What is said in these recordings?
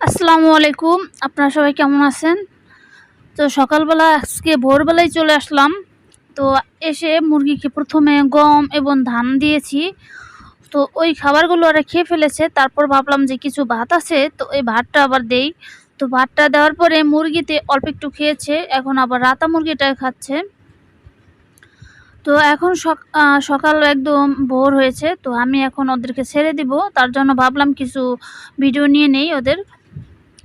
আসসালামু আলাইকুম। আপনারা সবাই কেমন আছেন? তো সকালবেলা আজকে ভোরবেলায় চলে আসলাম। তো এসে মুরগিকে প্রথমে গম এবং ধান দিয়েছি। তো ওই খাবারগুলো ওরা খেয়ে ফেলেছে। তারপর ভাবলাম যে কিছু ভাত আছে, তো এই ভাতটা আবার দেই। তো ভাতটা দেওয়ার পরে মুরগিতে অল্প একটু খেয়েছে, এখন আবার রাতা মুরগিটা খাচ্ছে। তো এখন সক- সকাল একদম ভোর হয়েছে, তো আমি এখন ওদেরকে ছেড়ে দিব। তার জন্য ভাবলাম কিছু ভিডিও নিয়ে নেই ওদের।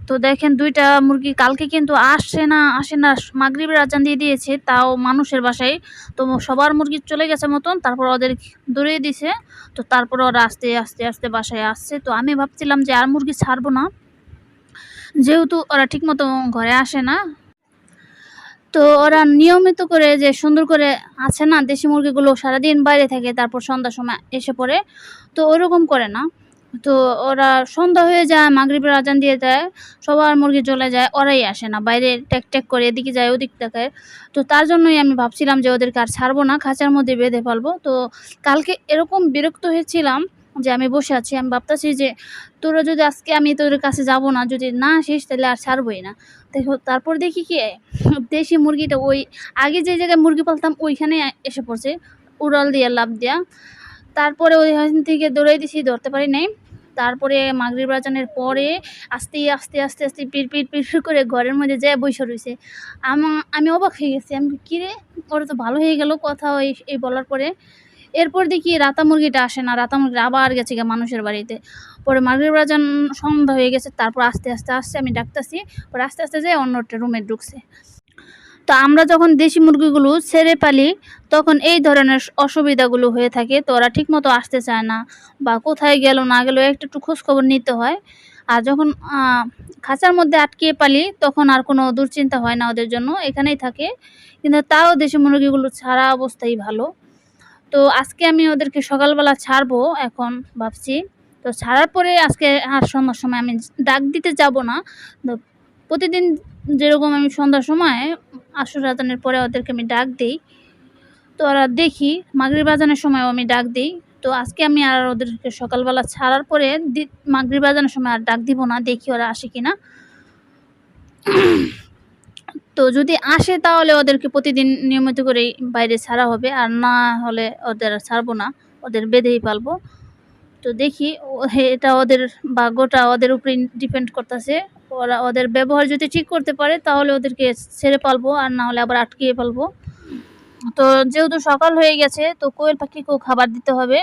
তো দেখেন দুইটা মুরগি কালকে কিন্তু আসছে না, আসে না, মাগরিবের আজান দিয়ে দিয়েছে, তাও মানুষের বাসায়। তো সবার মুরগি চলে গেছে মতন, তারপর ওদের দৌড়িয়ে দিছে, তো তারপর ওরা আস্তে আস্তে আস্তে বাসায় আসছে। তো আমি ভাবছিলাম যে আর মুরগি ছাড়বো না, যেহেতু ওরা ঠিকমতো ঘরে আসে না। তো ওরা নিয়মিত করে যে সুন্দর করে আছে না, দেশি মুরগিগুলো সারাদিন বাইরে থাকে, তারপর সন্ধ্যার সময় এসে পড়ে, তো ওরকম করে না। তো ওরা সন্ধ্যা হয়ে যায়, মাগরিবের আজান দিয়ে দেয়, সবার মুরগি চলে যায়, ওরাই আসে না, বাইরে ট্যাক ট্যাক করে এদিকে যায়, ওদিক দেখায় তো তার জন্যই আমি ভাবছিলাম যে ওদেরকে আর ছাড়বো না, খাঁচার মধ্যে বেঁধে ফেলব। তো কালকে এরকম বিরক্ত হয়েছিলাম যে আমি বসে আছি, আমি ভাবতেছি যে তোরা যদি আজকে আমি তোদের কাছে যাব না, যদি না আসিস তাহলে আর ছাড়বোই না। দেখো, তারপর দেখি কি, দেশি মুরগিটা ওই, আগে যে জায়গায় মুরগি পালতাম ওইখানে এসে পড়ছে, উড়াল দিয়া লাভ দিয়া। তারপরে ওইখান থেকে দৌড়াই দিছি ধরতে পারি নাই। তারপরে মাগরিব বাজানের পরে আস্তে আস্তে আস্তে আস্তে পিড় পিড় পিড় করে ঘরের মধ্যে যায় বসে রয়েছে আমা অবাক হয়ে গেছি। আমি কিরে? ওরা তো ভালো হয়ে গেল কথা ওই, এই বলার পরে। এরপর দেখি রাতা মুরগিটা আসে না। রাতা মুরগি আবার গেছে গা মানুষের বাড়িতে। পরে মাগরিব বাজান সন্ধ্যা হয়ে গেছে। তারপর আস্তে আস্তে আসছে আমি ডাকতেছি। পরে আস্তে আস্তে যেয়ে অন্য একটা রুমে ঢুকছে। তো আমরা যখন দেশি মুরগিগুলো ছেড়ে পালি, তখন এই ধরনের অসুবিধাগুলো হয়ে থাকে। তো ওরা ঠিকমতো আসতে চায় না বা কোথায় গেল, না গেল একটু একটু খোঁজখবর নিতে হয়। আর যখন খাঁচার মধ্যে আটকিয়ে পালি, তখন আর কোনো দুশ্চিন্তা হয় না ওদের জন্য। এখানেই থাকে। কিন্তু তাও দেশি মুরগিগুলো ছাড়া অবস্থাই ভালো। তো আজকে আমি ওদেরকে সকালবেলা ছাড়বো এখন ভাবছি। তো ছাড়ার পরে আজকে আর সন্ধ্যার সময় আমি ডাক দিতে যাব না। তো প্রতিদিন যেরকম আমি সন্ধ্যার সময় আসর আজানের পরে ওদেরকে আমি ডাক দিই। তো ওরা দেখি মাগরিব আজানের সময়ও আমি ডাক দিই। তো আজকে আমি আর ওদেরকে সকালবেলা ছাড়ার পরে মাগরিব আজানের সময় আর ডাক দিব না, দেখি ওরা আসে কিনা। তো যদি আসে তাহলে ওদেরকে প্রতিদিন নিয়মিত করেই বাইরে ছাড়া হবে, আর না হলে ওদের ছাড়বো না, ওদের বেঁধেই পালবো তো দেখি এটা ওদের ভাগ্যটা ওদের উপরে ডিপেন্ড করতেছে। ওরা ওদের ব্যবহার যদি ঠিক করতে পারে, তাহলে ওদেরকে ছেড়ে পালবো, আর না হলে আবার আটকিয়ে পালবো তো যেহেতু সকাল হয়ে গেছে, তো কোয়েল পাখিকেও খাবার দিতে হবে।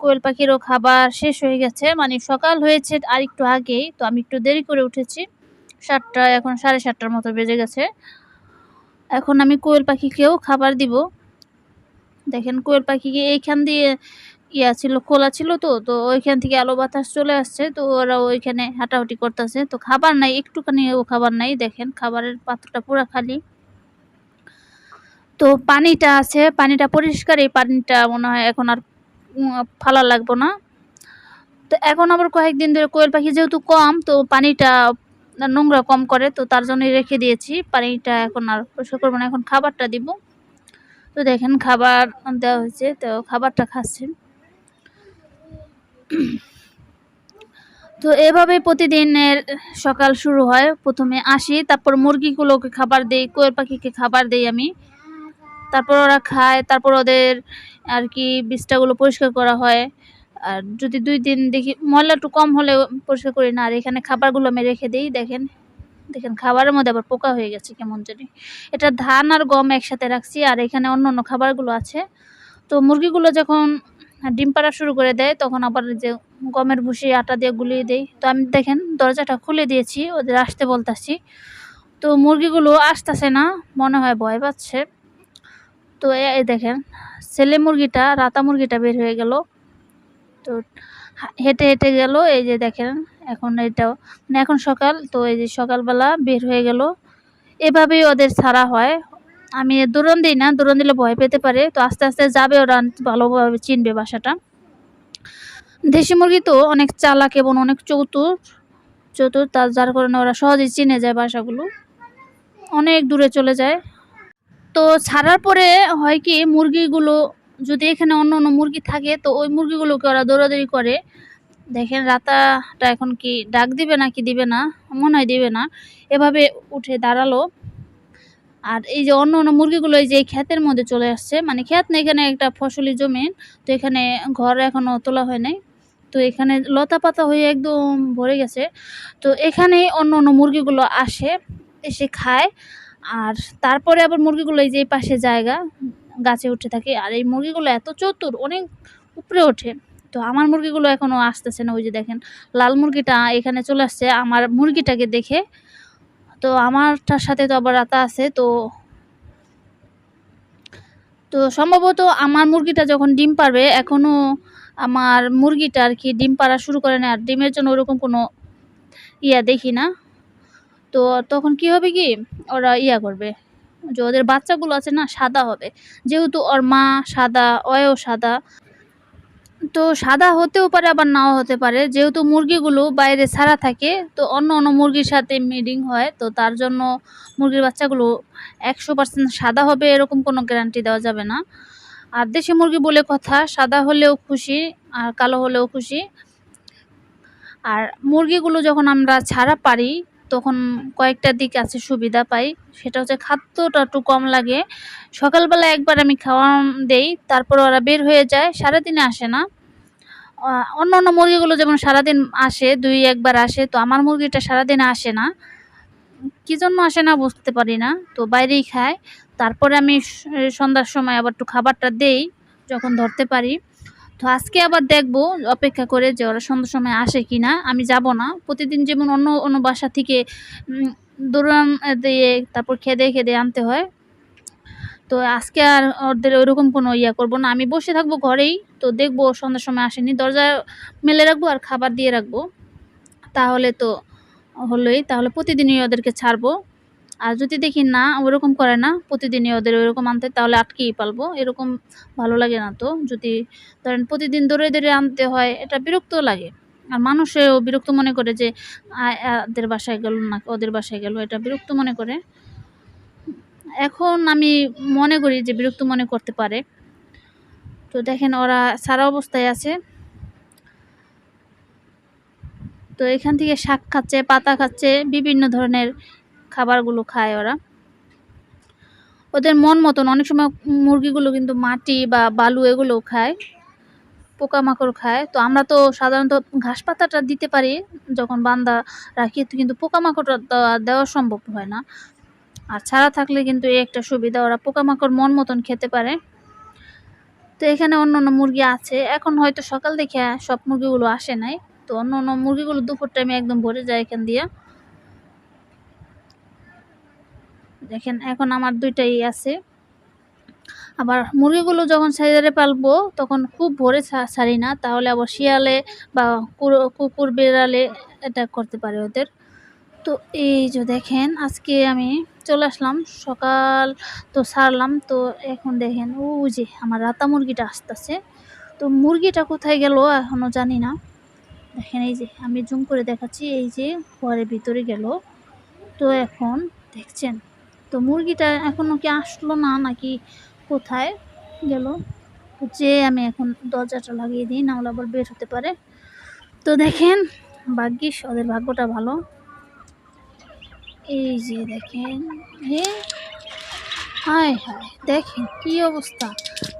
কোয়েল পাখিরও খাবার শেষ হয়ে গেছে মানে সকাল হয়েছে আর একটু আগেই, তো আমি একটু দেরি করে উঠেছি। সাতটা, এখন সাড়ে সাতটার মতো বেজে গেছে। এখন আমি কোয়েল পাখিকেও খাবার দিব। দেখেন, কোয়েল পাখিকে এইখান দিয়ে ইয়া ছিল, খোলা ছিল তো তো ওইখান থেকে আলো বাতাস চলে আসছে, তো ওরা ওইখানে হাঁটাহাঁটি করতেছে। তো খাবার নাই, একটুখানি ও খাবার নাই, দেখেন খাবারের পাত্রটা পুরো খালি। তো পানিটা আছে, পানিটা পরিষ্কার, এই পানিটা মনে হয় এখন আর ফালা লাগবো না। তো এখন আবার কয়েকদিন ধরে কোয়েল পাখি যেহেতু কম, তো পানিটা নোংরা কম করে, তো তার জন্যই রেখে দিয়েছি। পানিটা এখন আর পরিষ্কার করব না, এখন খাবারটা দিব। তো দেখেন খাবার দেওয়া হয়েছে, তো খাবারটা খাচ্ছেন। তো এভাবে প্রতিদিনের সকাল শুরু হয়। প্রথমে আসি, তারপর মুরগিগুলোকে খাবার দেই, কোয়েল পাখিকে খাবার দেই আমি। তারপর ওরা খায়, তারপর ওদের আর কি বিছটাগুলো পরিষ্কার করা হয়। আর যদি দুই দিন দেখি, ময়লা একটু কম হলে পরিষ্কার করি না, আর এখানে খাবারগুলো আমি রেখে দিই, দেখেন। দেখেন, খাবারের মধ্যে আবার পোকা হয়ে গেছে, কেমন জানি। এটা ধান আর গম একসাথে রাখছি, আর এখানে অন্য অন্য খাবারগুলো আছে। তো মুরগিগুলো যখন ডিম পাড়া শুরু করে দেয়, তখন আবার যে গমের ভুসি, আটা দিয়ে গুলিয়ে দেই। তো আমি দেখেন, দরজাটা খুলে দিয়েছি, ওদের আসতে বলতাছি। তো মুরগিগুলো আসতেছে না, মনে হয় ভয় পাচ্ছে। তো এই দেখেন, ছেলে মুরগিটা, রাতা মুরগিটা বের হয়ে গেল। তো হেঁটে হেঁটে গেল, এই যে দেখেন, এখন এটাও মানে এখন সকাল, তো এই যে সকালবেলা বের হয়ে গেল। এভাবেই ওদের ছাড়া হয়। আমি দৌড়ন দিই না দৌড়ন দিলে ভয় পেতে পারে। তো আস্তে আস্তে যাবে ওরা, ভালোভাবে চিনবে বাসাটা। দেশি মুরগি তো অনেক চালাক এবং অনেক চতুর। চতুর তার যার কারণে ওরা সহজেই চিনে যায় বাসাগুলো। অনেক দূরে চলে যায়। তো ছাড়ার পরে হয় কি, মুরগিগুলো যদি এখানে অন্য অন্য মুরগি থাকে, তো ওই মুরগিগুলোকে ওরা দৌড়াদৌড়ি করে। দেখেন রাতাটা এখন কি, ডাক দিবে না কি দিবে না? মনে হয় দিবে না। এভাবে উঠে দাঁড়াল। আর এই যে অন্য অন্য মুরগিগুলো এই যে ক্ষেতের মধ্যে চলে আসছে মানে ক্ষেত না, এখানে একটা ফসলি জমি, তো এখানে ঘর এখনও তোলা হয় নাই। তো এখানে লতা পাতা হয়ে একদম ভরে গেছে। তো এখানে অন্য অন্য মুরগিগুলো আসে, এসে খায়। আর তারপরে আবার মুরগিগুলো এই যে পাশে জায়গা, গাছে উঠে থাকে। আর এই মুরগিগুলো এত চতুর, অনেক উপরে ওঠে। তো আমার মুরগিগুলো এখনও আসতেছে না, ওই যে দেখেন, লাল মুরগিটা এখানে চলে আসছে। আমার মুরগিটাকে দেখে তো আমারটার সাথে তো আবার রাতা আছে, তো তো সম্ভবত আমার মুরগিটা যখন ডিম পারবে এখনও আমার মুরগিটা আর কি ডিম পাড়া শুরু করে না আর ডিমের জন্য ওরকম কোনো ইয়া দেখি না। তো তখন কি হবে কি, ওরা ইয়া করবে, যে ওদের বাচ্চাগুলো আছে না, সাদা হবে। যেহেতু ওর মা সাদা অয়ও সাদা তো সাদা হতেও পারে, আবার নাও হতে পারে। যেহেতু মুরগিগুলো বাইরে ছাড়া থাকে, তো অন্য অন্য মুরগির সাথে মিডিং হয়, তো তার জন্য মুরগির বাচ্চাগুলো একশো পার্সেন্ট সাদা হবে, এরকম কোনো গ্যারান্টি দেওয়া যাবে না। আর দেশি মুরগি বলে কথা, সাদা হলেও খুশি আর কালো হলেও খুশি। আর মুরগিগুলো যখন আমরা ছাড়া পারি তখন কয়েকটা দিক আছে সুবিধা পাই। সেটা হচ্ছে খাদ্যটা একটু কম লাগে। সকালবেলা একবার আমি খাওয়া দেই, তারপর ওরা বের হয়ে যায়, সারাদিনে আসে না। অন্য অন্য মুরগিগুলো যেমন সারাদিন আসে, দুই একবার আসে, তো আমার মুরগিটা সারাদিন আসে না। কী জন্য আসে না বুঝতে পারি না, তো বাইরেই খায়। তারপরে আমি সন্ধ্যার সময় আবার একটু খাবারটা দেই, যখন ধরতে পারি। তো আজকে আবার দেখব, অপেক্ষা করে যে ওরা সন্ধ্যার সময় আসে কি না আমি যাব না। প্রতিদিন যেমন অন্য অন্য বাসা থেকে দৌড়ান দিয়ে তারপর খেদে খেদে আনতে হয়। তো আজকে আর ওদের ওইরকম কোনো ইয়া করব না। আমি বসে থাকব ঘরেই, তো দেখব সন্ধ্যার সময় আসেনি। দরজা মেলে রাখব আর খাবার দিয়ে রাখব। তাহলে তো হলোই। তাহলে প্রতিদিনই ওদেরকে ছাড়বো। আর যদি দেখি না, ওরকম করে না, প্রতিদিনই ওদের ওইরকম আনতে, তাহলে আটকেই পালবো। এরকম ভালো লাগে না তো। যদি ধরেন প্রতিদিন দৌড়ে দৌড়ে আনতে হয়, এটা বিরক্ত লাগে। আর মানুষেও বিরক্ত মনে করে যে ওদের বাসায় গেল না, ওদের বাসায় গেল, এটা বিরক্ত মনে করে। এখন আমি মনে করি যে বিরক্ত মনে করতে পারে। তো দেখেন ওরা সারা অবস্থায় আছে। তো এখান থেকে শাক খাচ্ছে, পাতা খাচ্ছে, বিভিন্ন ধরনের খাবারগুলো খায় ওরা। ওদের মন মতন, অনেক সময় মুরগিগুলো কিন্তু মাটি বা বালু এগুলো খায়, পোকামাকড় খায়। তো আমরা তো সাধারণত ঘাস পাতাটা দিতে পারি, যখন বান্দা রাখি কিন্তু পোকামাকড়টা দেওয়া সম্ভব হয় না। আর ছাড়া থাকলে কিন্তু এই একটা সুবিধা, ওরা পোকামাকড় মন মতন খেতে পারে। তো এখানে অন্য অন্য মুরগি আছে। এখন হয়তো সকাল দেখে সব মুরগিগুলো আসে নাই। তো অন্য অন্য মুরগিগুলো দুপুর টাইমে একদম ভরে যায় এখান দিয়ে। দেখেন, এখন আমার দুইটাই আছে। আবার মুরগিগুলো যখন সাইজারে পালবো, তখন খুব ভোরে ছাড়ি না, তাহলে আবার শিয়ালে বা কুকুর বেড়ালে এটা করতে পারে ওদের। তো এই যে দেখেন, আজকে আমি চলে আসলাম, সকাল তো সারলাম তো এখন দেখেন, ও যে আমার রাতা মুরগিটা আসতেছে। তো মুরগিটা কোথায় গেল এখনও জানি না। দেখেন, এই যে আমি জুম করে দেখাচ্ছি, এই যে ঘরের ভিতরে গেল। তো এখন দেখছেন তো মুরগিটা এখনও কি আসলো না নাকি কোথায় গেল? যে আমি এখন দরজাটা লাগিয়ে দিই, না নাহলে আবার বের হতে পারে। তো দেখেন, ভাগ্যিস ওদের ভাগ্যটা ভালো। এই যে দেখেন হে হায় হায়, দেখেন কি অবস্থা।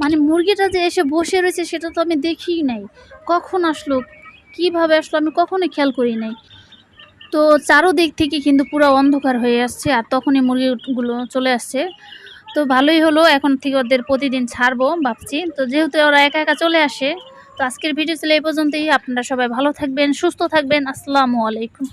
মানে মুরগিটা যে এসে বসে রয়েছে, সেটা তো আমি দেখিই নাই। কখন আসলো? কীভাবে আসলো? আমি কখনোই খেয়াল করি নাই। তো চারোদিক থেকে কিন্তু পুরো অন্ধকার হয়ে আসছে আর তখনই মুরগিগুলো চলে আসছে। তো ভালোই হলো, এখন থেকে ওদের প্রতিদিন ছাড়বো ভাবছি। তো যেহেতু ওরা একা একা চলে আসে, তো আজকের ভিডিও ছিল এই পর্যন্তই। আপনারা সবাই ভালো থাকবেন, সুস্থ থাকবেন। আসসালামু আলাইকুম।